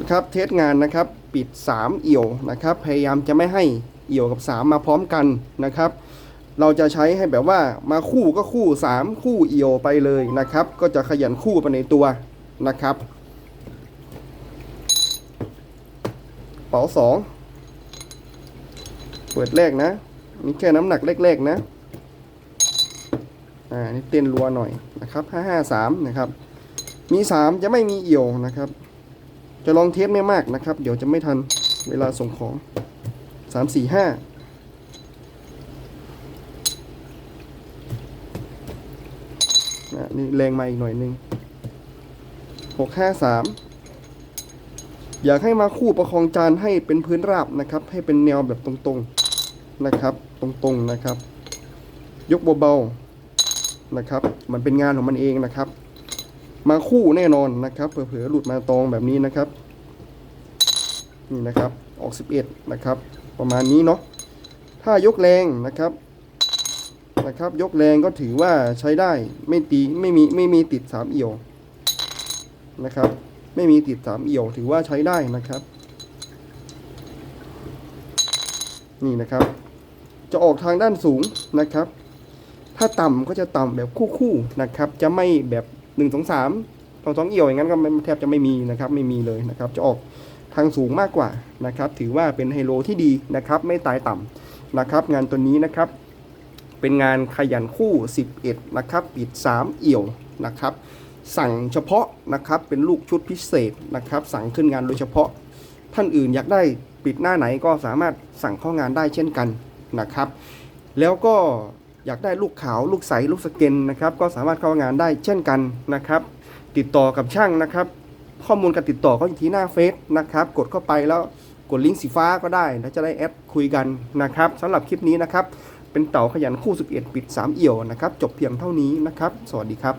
นะครับเทสงานนะครับปิด 3 เอี่ยวนะครับ พยายามจะไม่ให้เอี่ยวกับ 3 มาพร้อมกันนะครับ เราจะใช้ให้แบบว่ามาคู่ก็คู่ 3 คู่เอี่ยวไปเลยนะครับ ก็จะขยันคู่ไปในตัวนะครับเป๋าสองเปิดแรกนะนี่แค่น้ำหนักเล็กๆนะอ่านี่เต้นรัวหน่อยนะครับห้าห้าสามนะครับมีสามจะไม่มีเอี่ยวนะครับ จะลองเทสไม่มากนะครับ เดี๋ยวจะไม่ทันเวลาส่งของสามสี่ห้านะนี่แรงมาอีกหน่อยหนึงหกห้าสามอยากให้มาคู่ประคองจานให้เป็นพื้นราบนะครับ ให้เป็นแนวแบบตรงๆนะครับ ตรงๆนะครับ ยกเบาๆนะครับ มันเป็นงานของมันเองนะครับ มาคู่แน่นอนนะครับ เผลอๆหลุดมาตรงแบบนี้นะครับ นี่นะครับ ออก 11 นะครับ ประมาณนี้เนาะ ถ้ายกแรงนะครับ นะครับ ยกแรงก็ถือว่าใช้ได้ ไม่ตีไม่มีไม่มีติด 3 เอี่ยวนะครับ ไม่มีติด 3 เอี่ยว ถือว่าใช้ได้นะครับ นี่นะครับ จะออกทางด้านสูงนะครับ ถ้าต่ำก็จะต่ำแบบคู่ๆนะครับ จะไม่แบบ 1 2 3สองสองเอี่ยวอย่างนั้นก็แทบจะไม่มีนะครับไม่มีเลยนะครับจะออกทางสูงมากกว่านะครับถือว่าเป็นไฮโลที่ดีนะครับไม่ตายต่ำนะครับงานตัวนี้นะครับเป็นงานขยันคู่ 11 นะครับ ปิด 3 เอี่ยวนะครับ สั่งเฉพาะนะครับเป็นลูกชุดพิเศษนะครับ สั่งขึ้นงานโดยเฉพาะ ท่านอื่นอยากได้ปิดหน้าไหนก็สามารถสั่งเข้างานได้เช่นกันนะครับ แล้วก็ อยากได้ลูกขาวลูกใสลูกสเกนนะครับก็สามารถเข้างานได้เช่นกันนะครับ ติดต่อกับช่างนะครับ ข้อมูลการติดต่อก็อยู่ที่หน้าเฟซนะครับ กดเข้าไปแล้วกดลิงก์สีฟ้าก็ได้แล้วจะได้แอดคุยกันนะครับสำหรับคลิปนี้นะครับ เป็นเต่าขยันคู่ 11 ปิด 3 เอี่ยวนะครับ จบเพียงเท่านี้นะครับ สวัสดีครับ